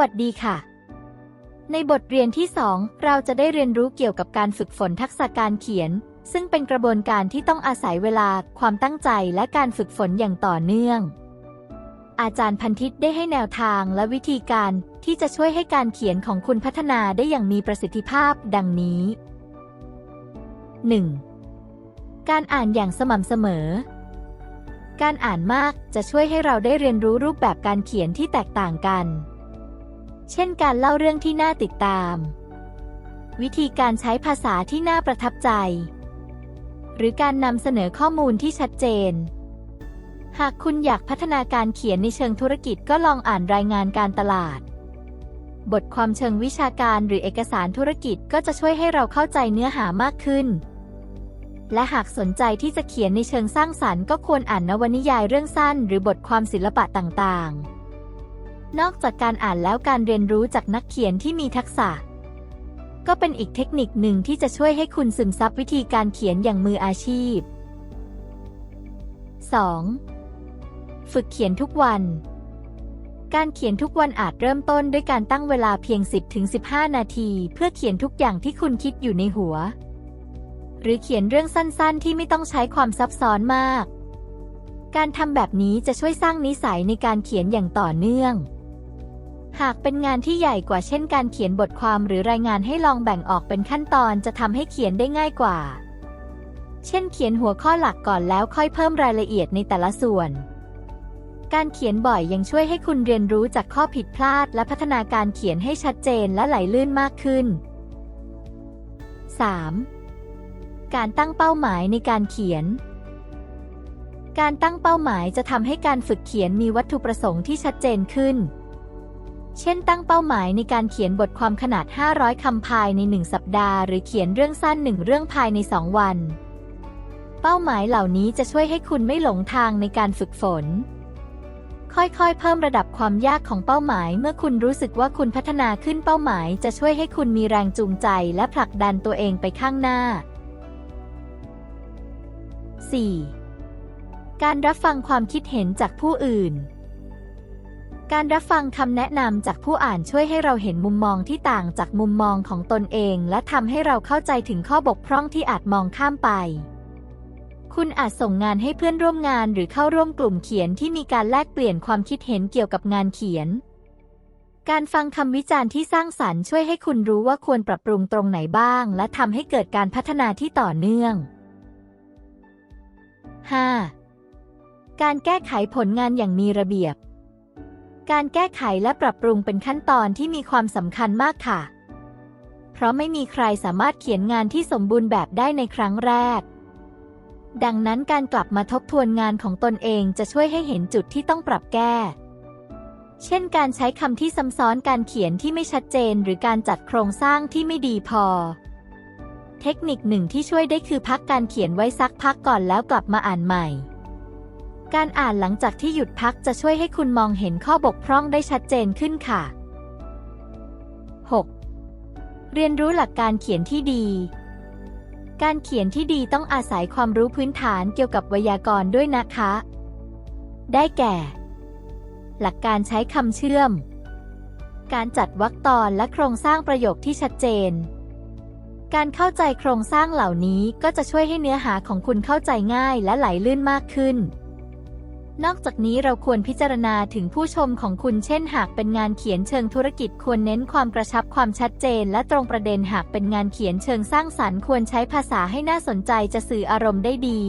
วัสดีค่ะ ในบทเรียนที่ 2 เราจะได้เรียนรู้เกี่ยวกับการฝึกฝนทักษะการเขียน ซึ่งเป็นกระบวนการที่ต้องอาศัยเวลา ความตั้งใจและการฝึกฝนอย่างต่อเนื่อง อาจารย์พันทิตได้ให้แนวทางและวิธีการที่จะช่วยให้การเขียนของคุณพัฒนาได้อย่างมีประสิทธิภาพดังนี้ 1. การอ่านอย่างสม่ำเสมอ การอ่านมากจะช่วยให้เราได้เรียนรู้รูปแบบการเขียนที่แตกต่างกัน เช่นการเล่าเรื่องที่น่าติดตาม วิธีการใช้ภาษาที่น่าประทับใจ หรือการนำเสนอข้อมูลที่ชัดเจน หากคุณอยากพัฒนาการเขียนในเชิงธุรกิจก็ลองอ่านรายงานการตลาด บทความเชิงวิชาการหรือเอกสารธุรกิจก็จะช่วยให้เราเข้าใจเนื้อหามากขึ้น และหากสนใจที่จะเขียนในเชิงสร้างสรรค์ก็ควรอ่านนวนิยายเรื่องสั้น หรือบทความศิลปะต่างๆ นอกจากการอ่านแล้วการเรียนรู้จากนักเขียนที่มีทักษะ ก็เป็นอีกเทคนิคหนึ่งที่จะช่วยให้คุณซึมซับวิธีการเขียนอย่างมืออาชีพ 2. ฝึกเขียนทุกวัน การเขียนทุกวันอาจเริ่มต้นด้วยการตั้งเวลาเพียง 10-15 นาที เพื่อเขียนทุกอย่างที่คุณคิดอยู่ในหัว หรือเขียนเรื่องสั้นๆ ที่ไม่ต้องใช้ความซับซ้อนมากการทำแบบนี้จะช่วยสร้างนิสัยในการเขียนอย่างต่อเนื่อง หากเป็นงานที่ใหญ่กว่าเช่นการเขียนบทความหรือรายงานให้ลองแบ่งออกเป็นขั้นตอนจะทำให้เขียนได้ง่ายกว่า เช่นเขียนหัวข้อหลักก่อนแล้วค่อยเพิ่มรายละเอียดในแต่ละส่วน การเขียนบ่อยยังช่วยให้คุณเรียนรู้จากข้อผิดพลาด และพัฒนาการเขียนให้ชัดเจนและไหลลื่นมากขึ้น 3. การตั้งเป้าหมายในการเขียนการตั้งเป้าหมายจะทำให้การฝึกเขียนมีวัตถุประสงค์ที่ชัดเจนขึ้น เช่นตั้งเป้าหมายในการเขียนบทความขนาด 500 คำภายใน 1 สัปดาห์ หรือเขียนเรื่องสั้นหนึ่งเรื่องภายใน 2 วัน เป้าหมายเหล่านี้จะช่วยให้คุณไม่หลงทางในการฝึกฝน ค่อยๆ เพิ่มระดับความยากของเป้าหมาย เมื่อคุณรู้สึกว่าคุณพัฒนาขึ้นเป้าหมาย จะช่วยให้คุณมีแรงจูงใจ และผลักดันตัวเองไปข้างหน้า 4. การรับฟังความคิดเห็นจากผู้อื่น การรับฟังคำแนะนำจากผู้อ่านช่วยให้เราเห็นมุมมองที่ต่างจากมุมมองของตนเอง และทำให้เราเข้าใจถึงข้อบกพร่องที่อาจมองข้ามไป คุณอาจส่งงานให้เพื่อนร่วมงานหรือเข้าร่วมกลุ่มเขียนที่มีการแลกเปลี่ยนความคิดเห็นเกี่ยวกับงานเขียน การฟังคำวิจารณ์ที่สร้างสรรค์ช่วยให้คุณรู้ว่าควรปรับปรุงตรงไหนบ้าง และทำให้เกิดการพัฒนาที่ต่อเนื่อง 5. การแก้ไขผลงานอย่างมีระเบียบ การแก้ไขและปรับปรุงเป็นขั้นตอนที่มีความสำคัญมากค่ะ เพราะไม่มีใครสามารถเขียนงานที่สมบูรณ์แบบได้ในครั้งแรก ดังนั้นการกลับมาทบทวนงานของตนเองจะช่วยให้เห็นจุดที่ต้องปรับแก้ เช่นการใช้คำที่ซ้ำซ้อนการเขียนที่ไม่ชัดเจน หรือการจัดโครงสร้างที่ไม่ดีพอ เทคนิคหนึ่งที่ช่วยได้คือพักการเขียนไว้สักพักก่อนแล้วกลับมาอ่านใหม่ การอ่านหลังจากที่หยุดพักจะช่วยให้คุณมองเห็นข้อบกพร่องได้ชัดเจนขึ้นค่ะ 6. เรียนรู้หลักการเขียนที่ดี การเขียนที่ดีต้องอาศัยความรู้พื้นฐานเกี่ยวกับไวยากรณ์ด้วยนะคะ ได้แก่ หลักการใช้คำเชื่อม การจัดวรรคตอนและโครงสร้างประโยคที่ชัดเจน การเข้าใจโครงสร้างเหล่านี้ก็จะช่วยให้เนื้อหาของคุณเข้าใจง่ายและไหลลื่นมากขึ้น นอกจากนี้เราควรพิจารณาถึงผู้ชมของคุณเช่นหากเป็นงานเขียนเชิงธุรกิจควรเน้นความกระชับความชัดเจน และตรงประเด็นหากเป็นงานเขียนเชิงสร้างสรรค์ควรใช้ภาษาให้น่าสนใจจะสื่ออารมณ์ได้ดี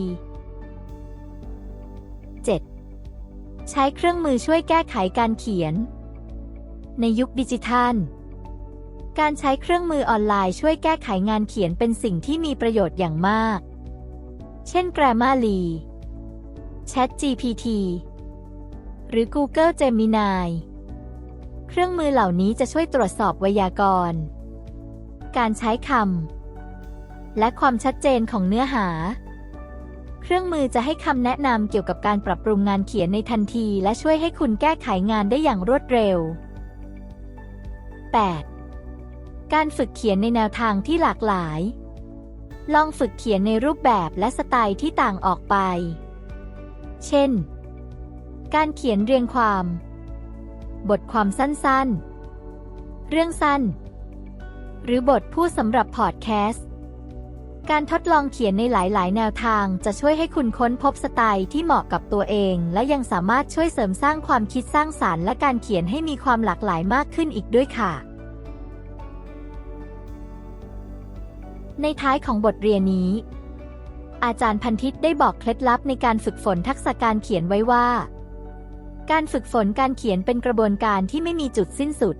7. ใช้เครื่องมือช่วยแก้ไขการเขียน ในยุคดิจิทัล การใช้เครื่องมือออนไลน์ช่วยแก้ไขงานเขียนเป็นสิ่งที่มีประโยชน์อย่างมาก เช่น Grammarly ChatGPT หรือ Google Gemini เครื่องมือเหล่านี้จะช่วยตรวจสอบไวยากรณ์ การใช้คำ และความชัดเจนของเนื้อหา เครื่องมือจะให้คำแนะนำเกี่ยวกับการปรับปรุงงานเขียนในทันที และช่วยให้คุณแก้ไขงานได้อย่างรวดเร็ว 8. การฝึกเขียนในแนวทางที่หลากหลาย ลองฝึกเขียนในรูปแบบและสไตล์ที่ต่างออกไป เช่น การเขียนเรียงความ บทความสั้นๆ เรื่องสั้น หรือบทพูดสำหรับพอดแคสต์ การทดลองเขียนในหลายๆ แนวทางจะช่วยให้คุณค้นพบสไตล์ที่เหมาะกับตัวเอง และยังสามารถช่วยเสริมสร้างความคิดสร้างสารรค์และการเขียนให้มีความหลากหลายมากขึ้นอีกด้วยค่ะในท้ายของบทเรียนนี้ อาจารย์พันทิตได้บอกเคล็ดลับในการฝึกฝนทักษะการเขียนไว้ว่า การฝึกฝนการเขียนเป็นกระบวนการที่ไม่มีจุดสิ้นสุด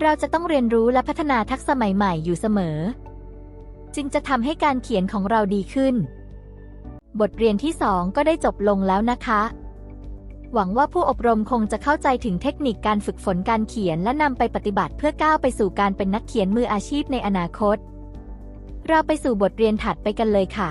เราจะต้องเรียนรู้และพัฒนาทักษะใหม่ ๆ อยู่เสมอ จึงจะทำให้การเขียนของเราดีขึ้น บทเรียนที่ 2 ก็ได้จบลงแล้วนะคะ หวังว่าผู้อบรมคงจะเข้าใจถึงเทคนิคการฝึกฝนการเขียนและนำไปปฏิบัติเพื่อก้าวไปสู่การเป็นนักเขียนมืออาชีพในอนาคตเราไปสู่บทเรียนถัดไปกันเลยค่ะ